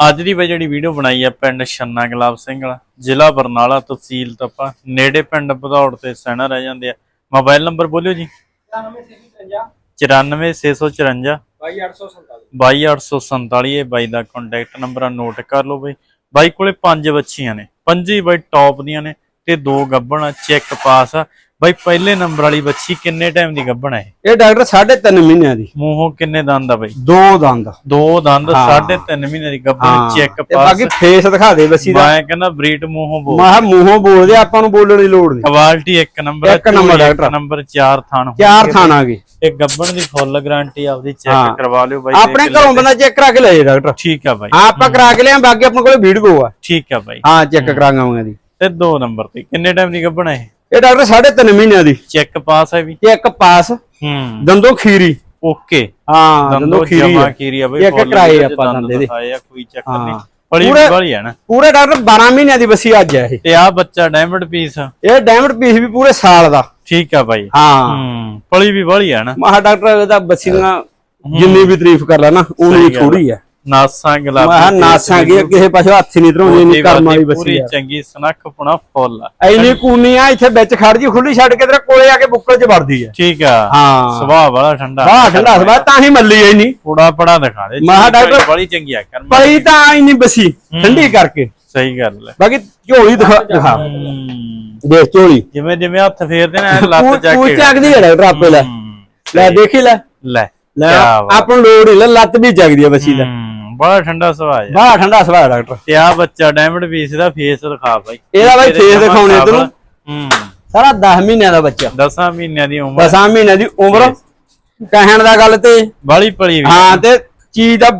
ਅੱਜ ਦੀ ਬਈ ਜਿਹੜੀ ਵੀਡੀਓ ਬਣਾਈ ਹੈ ਪਿੰਡ ਛੰਨਾ ਗੁਲਾਬ ਸਿੰਘ ਵਾਲਾ, ਜ਼ਿਲ੍ਹਾ ਬਰਨਾਲਾ ਤਹਿਸੀਲ ਤਪਾ ਨੇੜੇ ਪਿੰਡ ਭਦੌੜ ਤੇ ਸੈਣਾ ਰਹਿ ਜਾਂਦੇ ਆ। ਮੋਬਾਈਲ ਨੰਬਰ ਬੋਲਿਓ ਜੀ। 94654 22847 ਇਹ ਬਾਈ ਦਾ ਕੰਟੈਕਟ ਨੰਬਰ ਆ ਨੋਟ ਕਰ ਲਓ ਬਈ। ਬਾਈ ਕੋਲੇ ਪੰਜ ਬੱਚੀਆਂ ਨੇ, ਪੰਜੇ ਬਾਈ ਟੌਪ ਦੀਆਂ ਨੇ ਤੇ ਦੋ ਗੱਬਣ ਚੈੱਕ ਪਾਸ ਆ। ਬਾਈ ਪਹਿਲੇ ਨੰਬਰ ਵਾਲੀ ਬੱਚੀ ਕਿੰਨੇ ਟਾਈਮ ਦੀ ਗੱਬਣ ਹੈ ਇਹ? ਡਾਕਟਰ 3.5 ਮਹੀਨਿਆਂ ਦੀ। ਮੂੰਹੋਂ ਕਿੰਨੇ ਦੰਦ ਆ ਬਾਈ? ਦੋ ਦੰਦ। ਦੋ ਦੰਦ ਹਾਂ। 3.5 ਮਹੀਨੇ ਦੀ ਗੱਬਣ ਹਾਂ। ਚੈੱਕ ਪਾਸ ਬਾਕੀ ਫੇਸ ਦਿਖਾ ਦੇ ਬੱਸੀ ਦਾ। ਮੈਂ ਕਹਿੰਦਾ ਬਰੀਟ ਮੂੰਹੋਂ ਬੋਲ। ਮਾਹ ਮੂੰਹੋਂ ਬੋਲਦੇ ਆਪਾਂ ਨੂੰ ਬੋਲਣ ਦੀ ਲੋੜ ਨਹੀਂ। ਕੁਆਲਿਟੀ ਇੱਕ ਨੰਬਰ ਇੱਕ number ਡਾਕਟਰ। ਨੰਬਰ 4 ਥਾਨ ਚਾਰ ਥਾਣਾ ਗਏ। ਇਹ ਗੱਬਣ ਦੀ ਫੁੱਲ ਗਾਰੰਟੀ ਆਪਦੀ ਚੈੱਕ। ਕਰਵਾ ਲਿਓ ਬਾਈ ਆਪਣੇ ਘਰੋਂ ਬੰਦਾ ਚੈੱਕ ਕਰਾ ਕੇ ਲੈ ਜੇ ਡਾਕਟਰ। ਠੀਕ ਆ ਬਾਈ। ਹਾਂ ਆਪਾਂ ਕਰਾ ਕੇ ਲਿਆ ਬਾਕੀ ਆਪਣੇ ਕੋਲੇ ਵੀਡੀਓ ਆ। ਠੀਕ ਆ ਬਾਈ। ਹਾਂ ਚੈੱਕ ਕਰਾਂਗੇ ਦੀ। ਤੇ ਦੋ ਨੰਬਰ ਤੇ ਕਿੰਨੇ ਟਾਈਮ ਦੀ ਗੱਬਣ ਹੈ ਇਹ ਡਾਕਟਰ 3.5 ਮਹੀਨਿਆਂ ਦੀ। ਚੈੱਕ ਪਾਸ ਹੈ ਵੀ? ਇੱਕ ਪਾਸ। ਹੂੰ। ਦੰਦੋਂ ਖੀਰੀ। ਓਕੇ। ਹਾਂ ਦੰਦੋਂ ਖੀਰੀ ਜਮਾ। ਕੀਰੀ ਆ ਬਈ ਇੱਕ ਕਰਾਏ ਆਪਾਂ ਦੰਦ ਦੇ। ਦਿਖਾਏ ਆ ਕੋਈ ਚੱਕਰ ਹਾਂ। ਨਹੀਂ। ਬੜੀ ਪੂਰੇ- ਵਾਲੀ ਹੈ ਨਾ। ਪੂਰੇ ਡਾਕਟਰ 12 ਮਹੀਨਿਆਂ ਦੀ ਬੱਸੀ ਅੱਜ ਆ ਇਹ। ਤੇ ਆ ਬੱਚਾ ਡਾਇਮੰਡ ਪੀਸ ਇਹ ਡਾਇਮੰਡ ਪੀਸ ਵੀ ਪੂਰੇ ਸਾਲ ਦਾ। ਠੀਕ ਆ ਬਾਈ। ਹਾਂ। ਹੂੰ ਪਲੀ ਵੀ ਵਾਲੀ ਹੈ ਨਾ। ਮਹਾ ਡਾਕਟਰ ਦਾ ਬੱਸੀ ਦੀਆਂ ਜਿੰਨੀ ਵੀ ਤਾਰੀਫ ਕਰ ਲੈ ਨਾ ਉਨੀ ਥੋੜੀ ਆ। ਨਾਸਾਂ ਗੁਲਾਬੀ ਤੇ ਨਾਸਾਂ ਕੀ ਕਿਸੇ ਪਾਸੇ ਹੱਥ ਹੀ ਨਹੀਂ ਧਰਾਉਂਦੀ ਇੰਨੀ ਕਰਮ ਵਾਲੀ ਬੱਸੀ ਪੂਰੀ ਚੰਗੀ ਸਨੱਖ ਪੁਣਾ ਫੁੱਲ ਐਨੀ ਕੂਨੀ ਆ ਇੱਥੇ ਵਿੱਚ ਖੜ ਜੀ ਖੁੱਲੀ ਛੱਡ ਕੇ ਤੇਰੇ ਕੋਲੇ ਆ ਕੇ ਬੁੱਕਲ 'ਚ ਵੜਦੀ ਆ। ਠੀਕ ਆ। ਹਾਂ। ਸੁਭਾਅ ਵਾਲਾ ਠੰਡਾ। ਬਾਹ ਠੰਡਾ ਸਵਾ ਤਾਂ ਹੀ ਮੱਲੀ ਐ ਨਹੀਂ ਥੋੜਾ ਪੜਾ ਦਿਖਾ ਦੇ ਮਹਾ ਡਾਕਟਰ- ਬੜੀ ਚੰਗੀ ਆ ਕਰ ਪਈ ਤਾਂ ਇੰਨੀ ਬੱਸੀ ਠੰਡੀ ਕਰਕੇ। ਸਹੀ ਗੱਲ ਹੈ ਬਾਕੀ ਝੋਲੀ ਦਿਖਾ ਦਿਖਾ। ਹੂੰ। ਦੇਖ ਝੋਲੀ। ਜਿਵੇਂ ਜਿਵੇਂ ਹੱਥ ਫੇਰਦੇ ਨੇ ਲੱਤ ਤੂੰ ਚੱਕ ਤੂੰ ਕੇ ਚੱਕਦੀ ਹੈ ਡਾਕਟਰ ਆਪੇ ਲੈ। ਹੂੰ। ਲੈ ਦੇਖੀ ਲੈ। ਲੈ ਲੈ। ਆਪਾਂ ਲੋੜ ਹੀ ਲੈ ਲੱਤ ਵੀ ਚੱਕਦੀ ਆ ਬੱਸੀ ਦਾ। ਹੂੰ, ਬੜਾ ਠੰਡਾ ਸੁਭਾਅ ਹੈ ਬਾਹ ਠੰਡਾ ਸਵਾ ਡਾਕਟਰ। ਤੇ ਆ ਬੱਚਾ ਡਾਇਮੰਡ ਪੀਸ ਦਾ ਫੇਸ ਦਿਖਾ ਬਾਈ। ਇਹਦਾ face ਜਮਾਂ ਦਿਖਾਉਣੇ। ਤੈਨੂੰ। ਹੂੰ। ਸਾਰਾ 10 ਮਹੀਨਿਆਂ ਦਾ ਬੱਚਾ। 10 ਮਹੀਨਿਆਂ ਦੀ ਉਮਰ। 10 ਮਹੀਨਿਆਂ ਦੀ ਉਮਰ। ਕਹਿਣ ਦਾ ਗੱਲ ਤੇ। ਬਾਲੀ ਪਲੀ ਵੀ ਹਾਂ ਤੇ ਚੀਜ਼ ਦਾ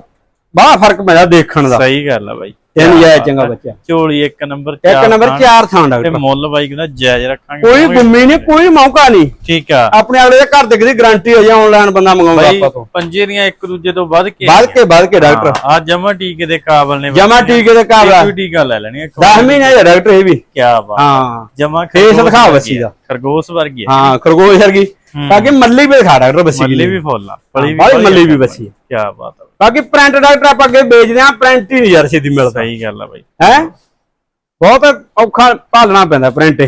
ਬੜਾ ਫ਼ਰਕ ਪੈਂਦਾ ਦੇਖਣ ਦਾ। ਸਹੀ ਗੱਲ ਆ ਬਾਈ। ਤੈਨੂੰ ਜਾਇ ਚੰਗਾ ਬੱਚਾ। ਝੋਲੀ ਇੱਕ ਨੰਬਰ ਇੱਕ ਚਾਰ ਨੰਬਰ ਥਾਂ। 4 ਥਾਂ ਤੇ ਡਾਕਟਰ। ਮੁੱਲ ਬਾਈ ਕਹਿੰਦਾ ਜਾਇਜ਼ ਰੱਖਾਂਗੇ ਕੋਈ ਗੁੰਮੀ ਨਹੀਂ ਕੋਈ ਮੌਕਾ ਨਹੀਂ। ਠੀਕ ਆ। ਆਪਣੇ ਅਗਲੇ ਦੇ ਘਰ ਦੇ ਕਿਦੀ ਗਾਰੰਟੀ ਹੋ ਜਾ ਆਨਲਾਈਨ ਬੰਦਾ ਮੰਗਾਉਂਦਾ ਬਾਈ ਆਪਾਂ ਤੋਂ? ਪੰਜੇ ਦੀਆਂ ਇੱਕ ਦੂਜੇ ਤੋਂ ਵੱਧ ਕੇ ਵੱਧ ਕੇ ਵੱਧ ਕੇ ਡਾਕਟਰ। ਆ ਜਮਾ ਟੀਕੇ ਦੇ ਕਾਬਲ ਨੇ ਜਮਾ ਟੀਕੇ ਦੇ ਕਾਬਲਾ ਕੋਈ ਟੀਕਾ ਲੈ ਲੈਣੀ 10 ਮਹੀਨੇ ਦਾ ਡਾਕਟਰ ਇਹ ਵੀ। ਕੀ ਬਾਤ ਹਾਂ। ਜਮਾ ਫੇਸ ਦਿਖਾ ਬੱਸੀ ਦਾ। ਖਰਗੋਸ਼ ਵਰਗੀ ਹੈ ਹਾਂ ਖਰਗੋਸ਼ ਵਰਗੀ। ਮੱਲੀ ਵੀ ਦਿਖਾ ਡਾਕਟਰ ਮੱਲੀ ਵੀ ਫੁੱਲ ਆ। ਮੱਲੀ ਵੀ। ਕੀ ਬਾਤ ਆ। ਬਾਕੀ ਪ੍ਰਿੰਟ ਡਾਕਟਰ ਆਪਾਂ ਅੱਗੇ ਵੇਚਦੇ ਆ ਪ੍ਰਿੰਟ ਹੀ ਨਹੀਂ ਯਾਰ ਛੇਤੀ ਮਿਲਦਾ। ਸਹੀ ਗੱਲ ਆ ਬਾਈ। ਹੈ? ਬਹੁਤ ਔਖਾ ਭਾਲਣਾ ਪੈਂਦਾ ਪ੍ਰਿੰਟ